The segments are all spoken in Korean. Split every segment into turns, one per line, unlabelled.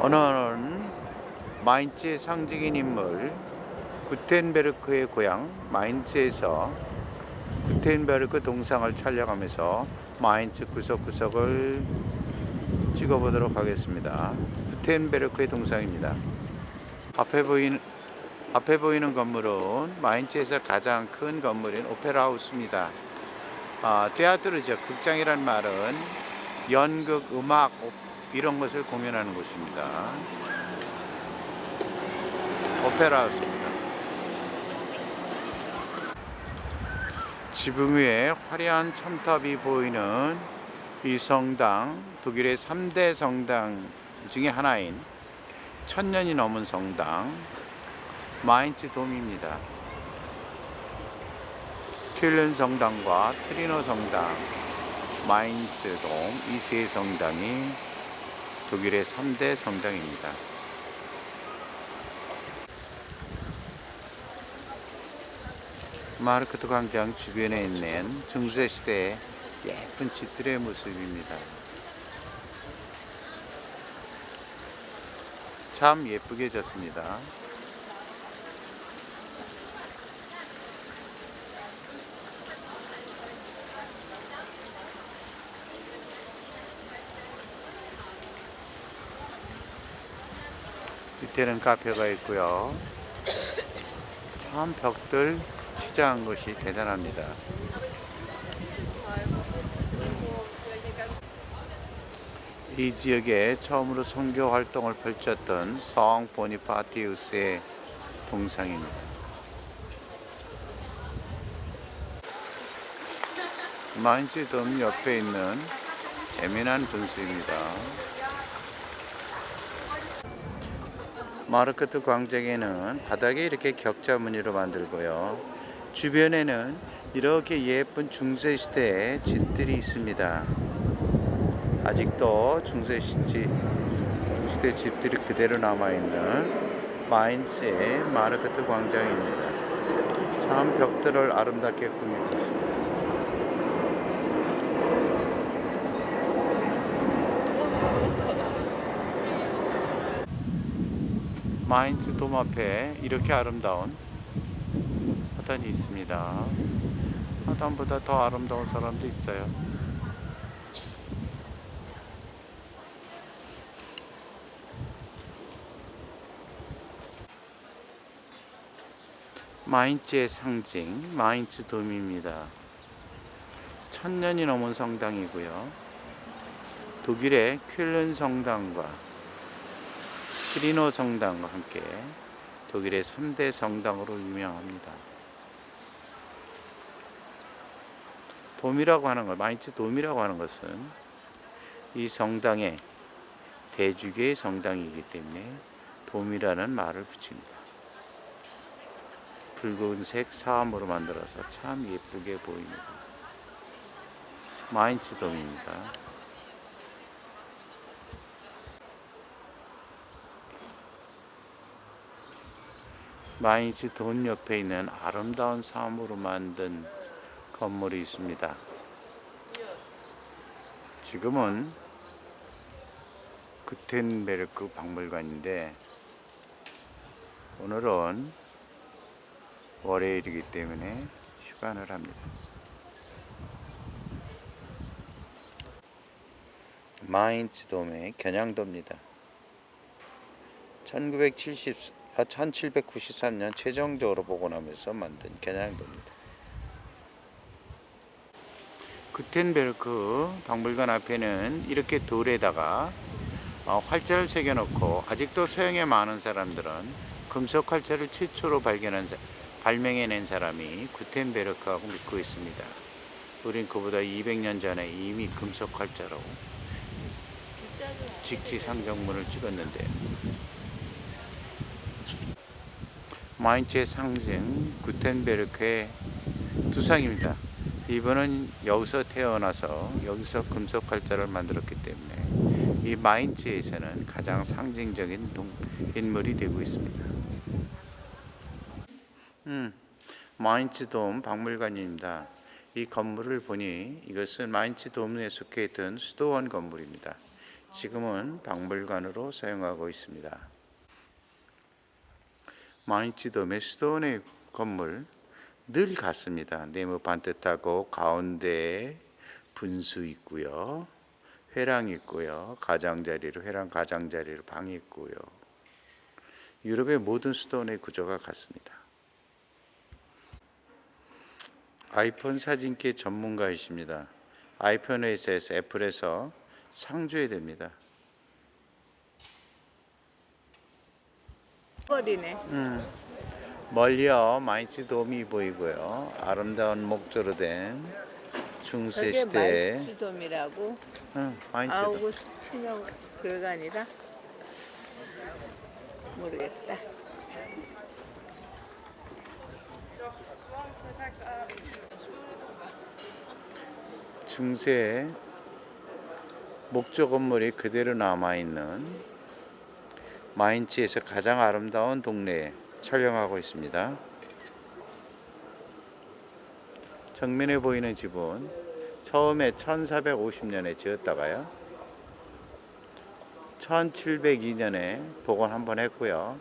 오늘은 마인츠의 상징인 인물 구텐베르크의 고향 마인츠에서 구텐베르크 동상을 촬영하면서 마인츠 구석구석을 찍어보도록 하겠습니다. 구텐베르크의 동상입니다. 앞에 보이는 앞에 보이는 건물은 마인츠에서 가장 큰 건물인 오페라 하우스입니다. 아, 테아트르죠. 극장이란 말은 연극, 음악, 오- 이런 것을 공연하는 곳입니다. 오페라 하우스입니다. 지붕 위에 화려한 첨탑이 보이는 이 성당, 독일의 3대 성당 중에 하나인 천년이 넘은 성당, 마인츠 돔입니다. 퀼른 성당과 트리노 성당, 마인츠 돔, 이 세 성당이 독일의 3대 성당입니다. 마르크트 광장 주변에 있는 중세시대의 예쁜 집들의 모습입니다. 참 예쁘게 졌습니다. 밑에는 카페가 있고요. 참 벽들 취장한 것이 대단합니다. 이 지역에 처음으로 선교 활동을 펼쳤던 성 보니파티우스의 동상입니다. 마인츠 돔 옆에 있는 재미난 분수입니다. 마르크트 광장에는 바닥에 이렇게 격자 무늬로 만들고요. 주변에는 이렇게 예쁜 중세 시대의 집들이 있습니다. 아직도 중세 시대 시대 집들이 그대로 남아 있는 마인츠의 마르크트 광장입니다. 참 벽들을 아름답게 꾸미고 있습니다. 마인츠 돔 앞에 이렇게 아름다운 화단이 있습니다. 화단보다 더 아름다운 사람도 있어요. 마인츠의 상징, 마인츠 돔입니다. 천년이 넘은 성당이고요. 독일의 퀼른 성당과 트리노 성당과 함께 독일의 3대 성당으로 유명합니다. 돔이라고 하는 것, 마인츠 돔이라고 하는 것은 이 성당의 대주교의 성당이기 때문에 돔이라는 말을 붙입니다. 붉은색 사암으로 만들어서 참 예쁘게 보입니다. 마인츠 돔입니다. 마인츠 돈 옆에 있는 아름다운 사암으로 만든 건물이 있습니다. 지금은 구텐베르크 박물관인데 오늘은 월요일이기 때문에 휴관을 합니다. 마인츠 돔의 겨냥도입니다. 1970, 아, 1793년 최종적으로 복원하면서 만든 겨냥도입니다. 구텐베르크 박물관 앞에는 이렇게 돌에다가 어, 활자를 새겨놓고 아직도 소형에 많은 사람들은 금속 활자를 최초로 발견한 사- 발명해낸 사람이 구텐베르크라고 믿고 있습니다. 우린 그보다 200년 전에 이미 금속 활자로 직지상정문을 찍었는데 마인츠의 상징 구텐베르크의 두상입니다. 이분은 여기서 태어나서 여기서 금속 활자를 만들었기 때문에 이 마인츠에서는 가장 상징적인 동, 인물이 되고 있습니다. 음, 마인츠 돔 박물관입니다. 이 건물을 보니 이것은 마인츠 돔에 속해 있던 수도원 건물입니다. 지금은 박물관으로 사용하고 있습니다. 마인츠도 메스톤의 건물 늘 같습니다. 네모 반듯하고 가운데에 분수 있고요. 회랑 있고요. 가장자리로 회랑 가장자리로 방이 있고요. 유럽의 모든 수도원의 구조가 같습니다. 아이폰 사진기 전문가이십니다. 아이폰 회사에서 애플에서 상주해야 됩니다.
버리네.
멀리요 마인츠 돔이 보이고요. 아름다운 목조로 된 중세
저게
시대
말치돔이라고
응, 마인츠 돔.
아우구스티노 교관이라 모르겠다.
중세 목조 건물이 그대로 남아 있는 마인츠에서 가장 아름다운 동네에 촬영하고 있습니다. 정면에 보이는 집은 처음에 1450년에 지었다가요. 1702년에 복원 한 번 했고요.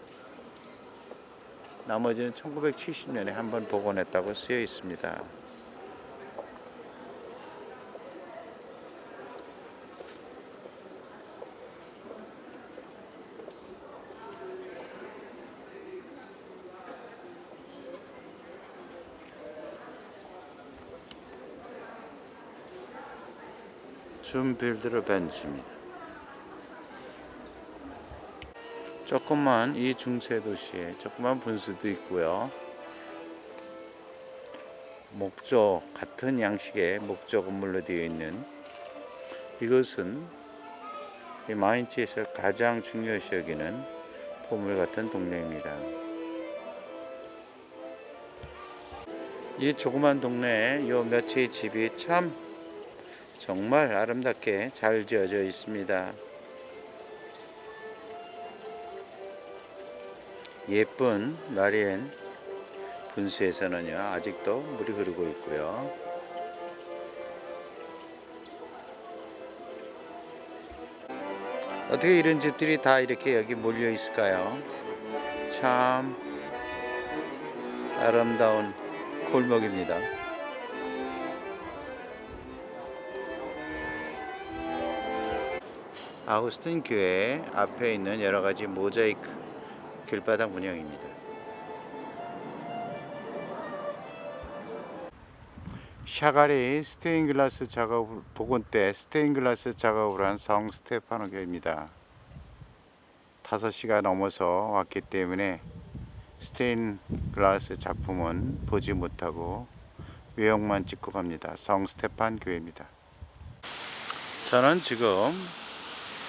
나머지는 1970년에 한 번 복원했다고 쓰여 있습니다. 줌 빌드로 벤치입니다. 조금만 이 중세 도시에 조그만 분수도 있고요. 목조 같은 양식의 목조 건물로 되어 있는 이것은 이 마인츠에서 가장 중요시 여기는 보물 같은 동네입니다. 이 조그만 동네에 요몇 채의 집이 참 정말 아름답게 잘 지어져 있습니다. 예쁜 마리엔 분수에서는요 아직도 물이 흐르고 있고요. 어떻게 이런 집들이 다 이렇게 여기 몰려 있을까요? 참 아름다운 골목입니다. 아우스틴 교회 앞에 있는 여러 가지 모자이크 길바닥 문양입니다. 샤갈이 스테인글라스 작업 복원 때 스테인글라스 작업을 한 성 스테파노 교회입니다. 5시가 넘어서 왔기 때문에 스테인글라스 작품은 보지 못하고 외형만 찍고 갑니다. 성 스테판 교회입니다. 저는 지금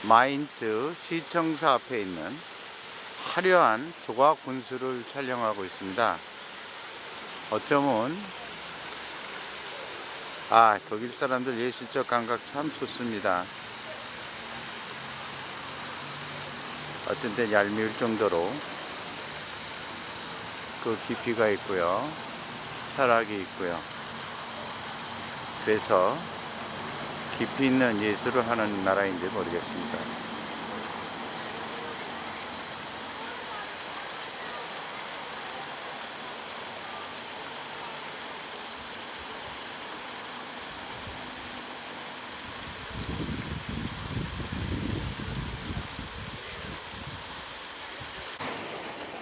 마인츠 시청사 앞에 있는 화려한 조각 분수를 촬영하고 있습니다. 어쩌면 아 독일 사람들 예술적 감각 참 좋습니다. 어떤 때 얄미울 정도로 그 깊이가 있고요. 철학이 있고요. 그래서 깊이 있는 예술을 하는 나라인지 모르겠습니다.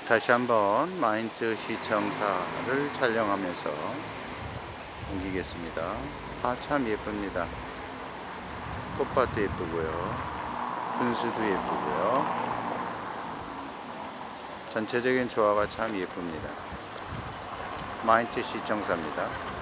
다시 한번 마인츠 시청사를 촬영하면서 옮기겠습니다. 아, 참 예쁩니다. 꽃밭도 예쁘고요. 분수도 예쁘고요. 전체적인 조화가 참 예쁩니다. 마인츠 시청사입니다.